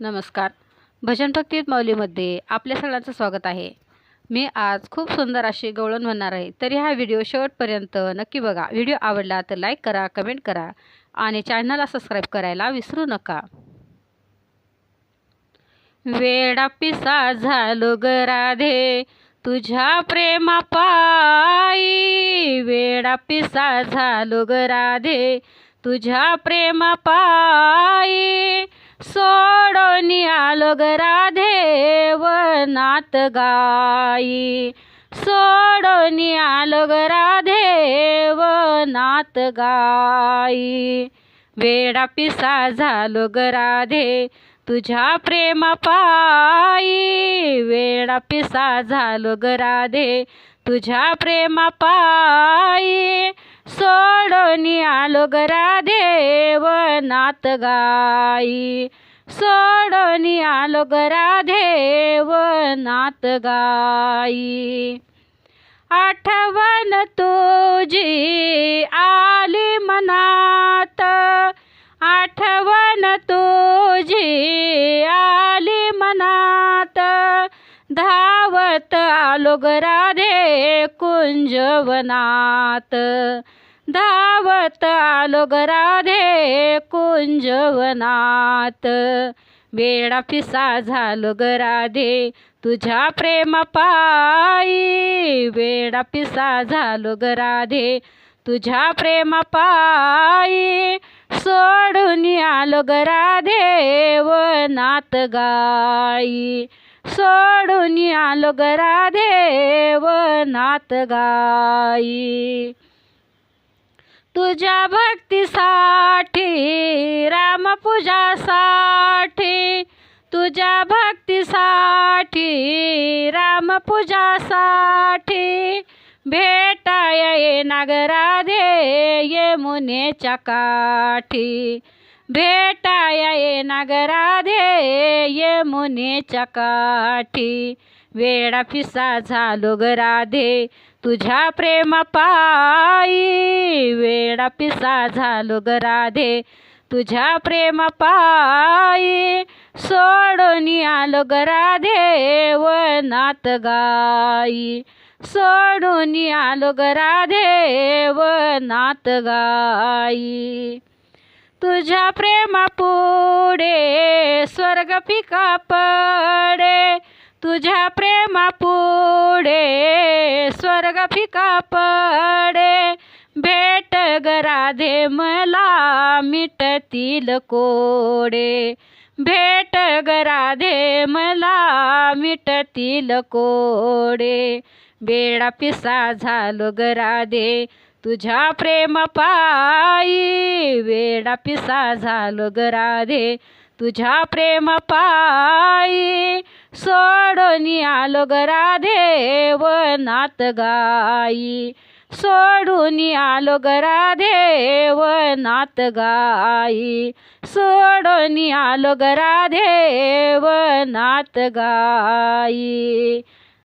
नमस्कार. भजन भक्तीत माऊलीमध्ये आपल्या सगळ्यांचं स्वागत आहे. मी आज खूप सुंदर अशी गवळण म्हणणार आहे तरी हा व्हिडिओ शेवटपर्यंत नक्की बघा. व्हिडिओ आवडला तर लाईक करा कमेंट करा आणि चॅनलला सबस्क्राईब करायला विसरू नका. वेडा पिसा झालो ग राधे तुझ्या प्रेमा पायी वेडा पिसा झालो ग राधे तुझ्या प्रेमा पायी सोडून आलो ग राधे वनात गाई. सोडून आलो ग राधे वनात गाई. वेडा पिसा झालो ग राधे तुझ्या प्रेमा पायी. वेडा पिसा झालो ग राधे तुझ्या प्रेमा पायी. सोडून देव नात गाई. सोडून आलो ग राधे वनात गाई. आठवण तुझी आली मनात. आठवण तुझी आली मनात. धावत आलो दे राधे कुंजवनात. धावत आलो गराधे कुंजवनात. वेडा पिसा झालो ग राधे तुझ्या प्रेमा पायी. वेडा पिसा झालो ग राधे तुझ्या प्रेमा पायी. सोडून आलो ग राधे वनात गाई सोडून आलो ग राधे वनात गाई तुझ्या भक्तीसाठी रामपूजासाठी तुझ्या भक्तीसाठी रामपूजासाठी भेटाय ये नागराधे यमुनेच्या काठी भेटाय ये नागराधे यमुनेच्या काठी वेडा पिसा झालो ग राधे तुझ्या प्रेमा पायी. वेडा पिसा झालो ग राधे तुझ्या प्रेमा पायी. सोडून आलो ग राधे वनात गाई सोडून आलो ग राधे वनात गाई तुझ्या प्रेमा पुढे स्वर्ग पिका पडे. तुझ्या प्रेमा पुढे स्वर्ग फिका पडे. भेट गराधे मला मिटतील कोडे. भेट गराधे मला मिटतील कोडे. बेडा पिसा झालो गराधे तुझ्या प्रेम पायी. वेडा पिसा झालो गराधे तुझ्या प्रेम पायी. सोडून आलो ग राधे वनात गाई. सोडून आलो ग राधे वनात गाई. सोडून आलो ग राधे वनात गाई.